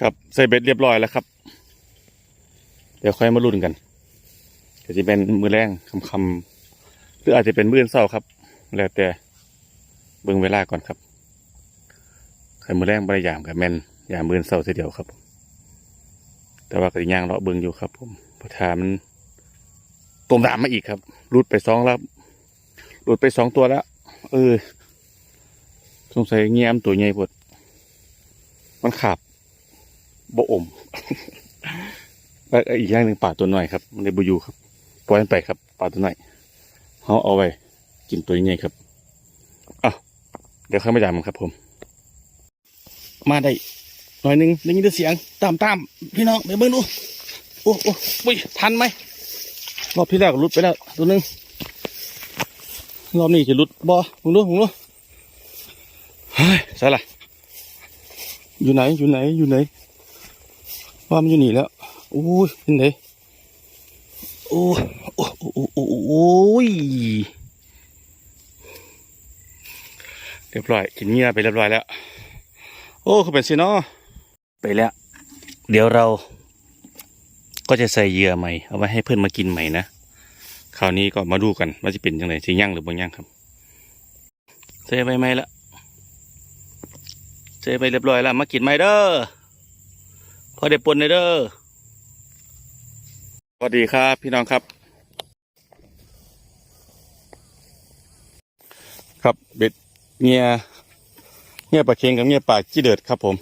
ครับใส่เบ็ดเรียบร้อยแล้วครับ เดี๋ยวค่อยมาลุ้นกันก็จะเป็นมือแรงคำคำหรืออาจจะเป็นมืออนเศร้าครับ แล้วแต่เบิ่งเวลาก่อนครับใครมือแรงบริยามกับแมนอย่ามมื้อนเศร้าทีเดียวครับแต่ว่าก็ยังย่างเลาะเบิ่งอยู่ครับ ผมพราะทามันต้มน้ำมาอีกครับรุดไปสองแล้วรุดไปสองตัวแล้วเออสงสัยเงี้ยมตัวใหญ่พดมันขาบ บอมอีกอย่างหนึ่งป่าตัวน้อยครับในบุยูครับปล่อยมันไปครับป่าตัวน้อยเขาเอาไว้กินตัวใหญ่ครับอะเดี๋ยวเข้ามาจามมันครับผม มาได้หน่อยหนึ่งได้ยินเสียงตามตามพี่น้องเดี๋ยวเบิ่งดูโอ้โอ้ปุ้ยทันไหมรอบที่แล้วก็หลุดไปแล้วตัวหนึ่งรอบนี้จะหลุดบ่มึงดูมึงดูเฮ้ยใช่ละอยู่ไหนอยู่ไหนอยู่ไหน ว่ามันอยู่นี่แล้วโอ้ยเป็นไงโอ้โอ้ยโอ้โอ้โอ้ยเรียบร้อยกินเงี้ยไปเรียบร้อยแล้ว โอ้คือเป็นสิเนาะไปแล้ว เดี๋ยวเราก็จะใส่เหยื่อใหม่เอาไว้ให้เพื่อนมากินใหม่นะคราวนี้ก็มาดูกันว่าจะเป็นยังไงจะยั่งหรือบ่ยั่งครับใส่ไปไหมละใส่ไปเรียบร้อยแล้วมากินไหมเด้อ พอได้ปนเลยเด้อสวัสดีครับ พี่น้องครับ ครับเบ็ดเงียเงียปลาเค็งกับเงียปลาจี้เดือดครับผม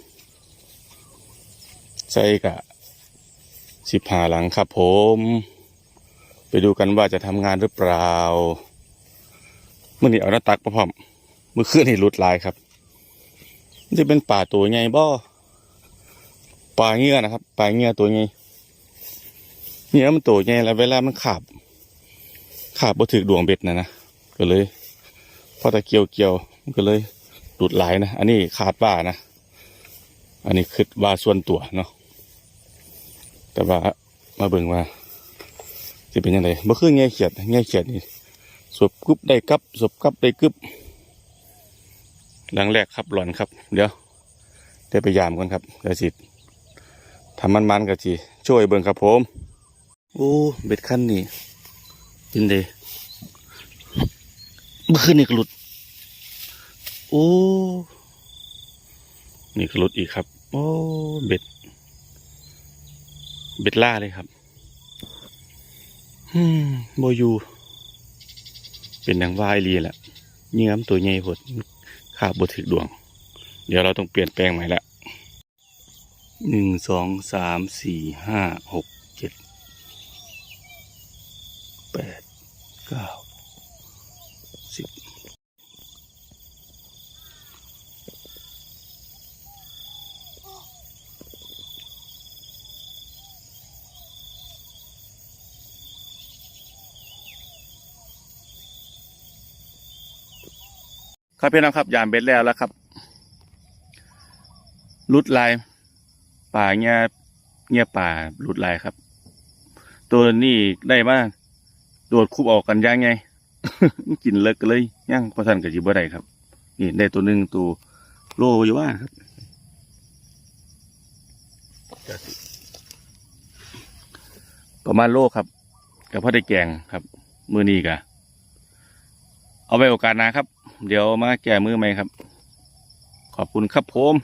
ใส่กะสิบหาหลังครับผม ไปดูกันว่าจะทำงานหรือเปล่าเมื่อนี้เอาหน้าตักมาพร้อมมือเคลื่อนให้หลุดลายครับมันจะเป็นป่าตัวใหญ่บ่ ปลาเงี้ยนะครับปลาเงี้ยตัวใหญ่เงี้ยมันตัวใหญ่แล้วเวลามันขาบขาบบ่ถึกดวงเบ็ดนะนะก็เลยพอตะเกียวเกี่ยวมันก็เลยหลุดหลนะอันนี้ขาดว่านะ อันนี้คือว่าส่วนตัวเนาะแต่ว่ามาเบิ่งว่าจะเป็นยังไงบ่คือเงี้ยเขียดเงี้ยเขียดนี่สบกึบได้กับสบกับได้กึบหลังแรกครับหลอนครับ เดี๋ยวได้ไปยามก่อนครับเดี๋ยวสิ ทำมันๆกับจีช่วยเบิ่งครับผม โอ้เบ็ดขั้นนี่เป็นเดเมื่อคืนนี่กหลุด โอ้ นี่กหลุดอีกครับ โอ้ เบ็ด เบ็ดล่าเลยครับฮึมโบยู เป็นดังวายลีแหละเงี้ยมตัวใหญ่พดขาบบถึกดวง เดี๋ยวเราต้องเปลี่ยนแปลงใหม่ละ หนึ่งสองสามสี่ห้าหกเจ็ดแปดเก้าสิบครับพี่น้องครับยามเบ็ดแล้วแล้วครับรุดลาย ป่าเงี้ยเงี้ยป่าหลุดลายครับ ตัวนี้ได้มาโดดคุบออกกันย่างไงกินเลิกกันเลยย่างพอทันกับจีบ่ได้ครับ นี่ได้ตัวหนึ่งตัวโลอยู่ว่าครับประมาณโลครับกับพ่อได้แกงครับ มือนี้กะเอาไว้โอกาสนาครับ เดี๋ยวมาแก้มือไหมครับ ขอบคุณครับผม